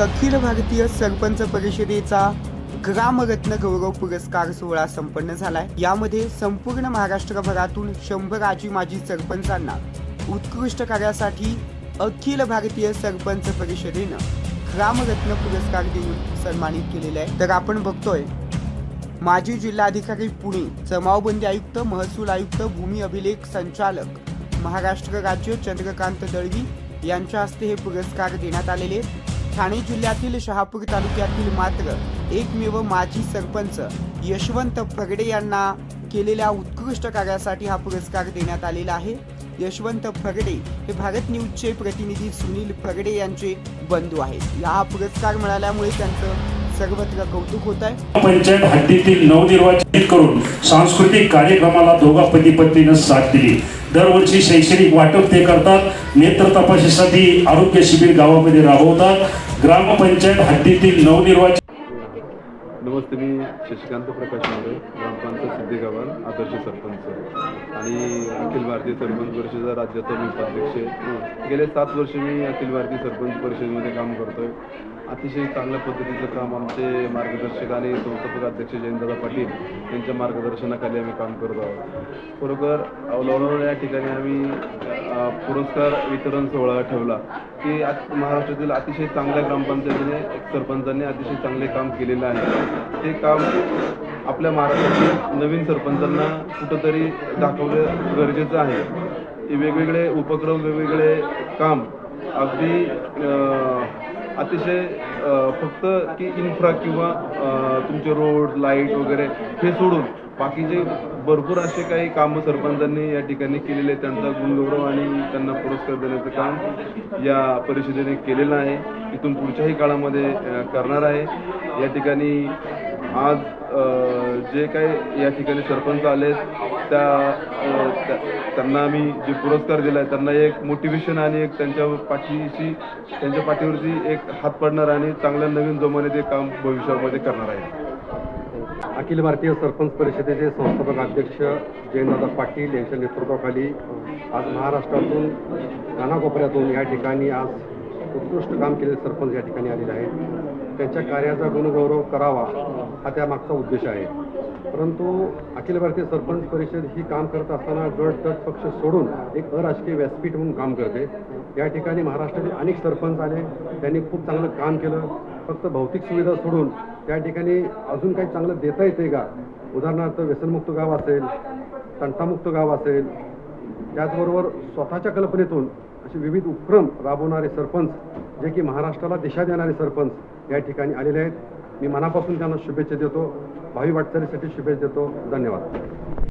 अखिल भारतीय सरपंच परिषदेचा ग्रामरत्न गौरव पुरस्कार सोहळा संपन्न झालाय यामध्ये संपूर्ण महाराष्ट्रभरातून शंभर आजी माजी सरपंचांना उत्कृष्ट कार्यासाठी अखिल भारतीय सरपंच परिषदेनं ग्रामरत्न पुरस्कार देऊन सन्मानित केलेला आहे तर आपण बघतोय माजी जिल्हाधिकारी पुणे जमावबंदी आयुक्त महसूल आयुक्त भूमी अभिलेख संचालक महाराष्ट्र राज्य चंद्रकांत दळवी यांच्या हस्ते हे पुरस्कार देण्यात आलेले आहेत. ठाणे जिल्ह्यातील शहापूर तालुक्यातील मात्र एकमेव माजी सरपंच यशवंत फगडे यांना केलेल्या उत्कृष्ट कार्यासाठी हा पुरस्कार देण्यात आलेला आहे. यशवंत फगडे हे भारत न्यूजचे प्रतिनिधी सुनील फगडे यांचे बंधू आहेत. या हा पुरस्कार मिळाल्यामुळे त्यांचं सर्वत्र कौतुक होत आहे. पंचायत हद्दीतील नवनिर्वाचित करून सांस्कृतिक कार्यक्रमाला दोघा पती पत्नीनं साथ दिली. दरवर्षी शैक्षणिक वाटप ते करतात. नेत्र तपासणीसाठी आरोग्य शिबिर गावामध्ये राबवतात. ग्रामपंचायत हद्दीतील नवनिर्वाचित नमस्ते मी शशिकांत प्रकाश मोरे ग्रामपंचायत सिद्धेगावार आदर्श सरपंच. आणि अखिल भारतीय सरपंच परिषदेचा राज्याचा मी उपाध्यक्ष. गेले सात वर्ष मी अखिल भारतीय सरपंच परिषदेमध्ये काम करतोय. अतिशय चांगल्या पद्धतीचं काम आमचे मार्गदर्शक आणि संस्थापक अध्यक्ष जयंतदादा पाटील यांच्या मार्गदर्शनाखाली आम्ही काम करत आहोत. खरोखर लोणावळा या ठिकाणी आम्ही पुरस्कार वितरण सोहळा ठेवला की आत- महाराष्ट्रातील अतिशय चांगल्या ग्रामपंचायतीने सरपंचांनी अतिशय चांगले काम केलेलं आहे. ते काम आपल्या महाराष्ट्रातील नवीन सरपंचांना कुठंतरी दाखवलं गरजेचं आहे. वेगवेगळे उपक्रम वेगवेगळे काम अगदी अतिशय फक्त की इन्फ्रा किंवा तुमचे रोड लाइट वगैरे हे सोडून बाकीचे भरपूर असे काही कामं सरपंचांनी या ठिकाणी केलेले आहेत. त्यांचा गुणगौरव आणि त्यांना पुरस्कार देण्याचं काम या परिषदेने केलेलं आहे इथून पुढच्याही काळामध्ये करणार आहे या ठिकाणी आज जे काही या ठिकाणी सरपंच आले त्या त्या- त्यांना आम्ही जे पुरस्कार दिला आहे त्यांना एक मोटिवेशन आणि एक त्यांच्या पाठीशी त्यांच्या पाठीवरती एक हात पडणार आणि चांगल्या नवीन जोमाने ते काम भविष्यामध्ये करणार आहे अखिल भारतीय सरपंच परिषदेचे संस्थापक अध्यक्ष जयंतदादा पाटील यांच्या नेतृत्वाखाली आज महाराष्ट्रातून कानाकोपऱ्यातून या ठिकाणी आज उत्कृष्ट काम केलेले सरपंच या ठिकाणी आलेले आहेत. त्यांच्या कार्याचा गुणगौरव करावा हा त्यामागचा उद्देश आहे. परंतु अखिल भारतीय सरपंच परिषद ही काम करत असताना गट तट पक्ष सोडून एक अराजकीय व्यासपीठ म्हणून काम करते. या ठिकाणी महाराष्ट्रातील अनेक सरपंच आले. त्यांनी खूप चांगलं काम केलं. फक्त भौतिक सुविधा सोडून त्या ठिकाणी अजून काही चांगलं देता येते का? उदाहरणार्थ व्यसनमुक्त गाव असेल तंटामुक्त गाव असेल त्याचबरोबर स्वतःच्या कल्पनेतून असे विविध उपक्रम राबवणारे सरपंच जे की महाराष्ट्राला दिशा देणारे सरपंच या ठिकाणी आलेले आहेत. मी मनापासून त्यांना शुभेच्छा देतो. भावी वाटचालीसाठी शुभेच्छा देतो. धन्यवाद.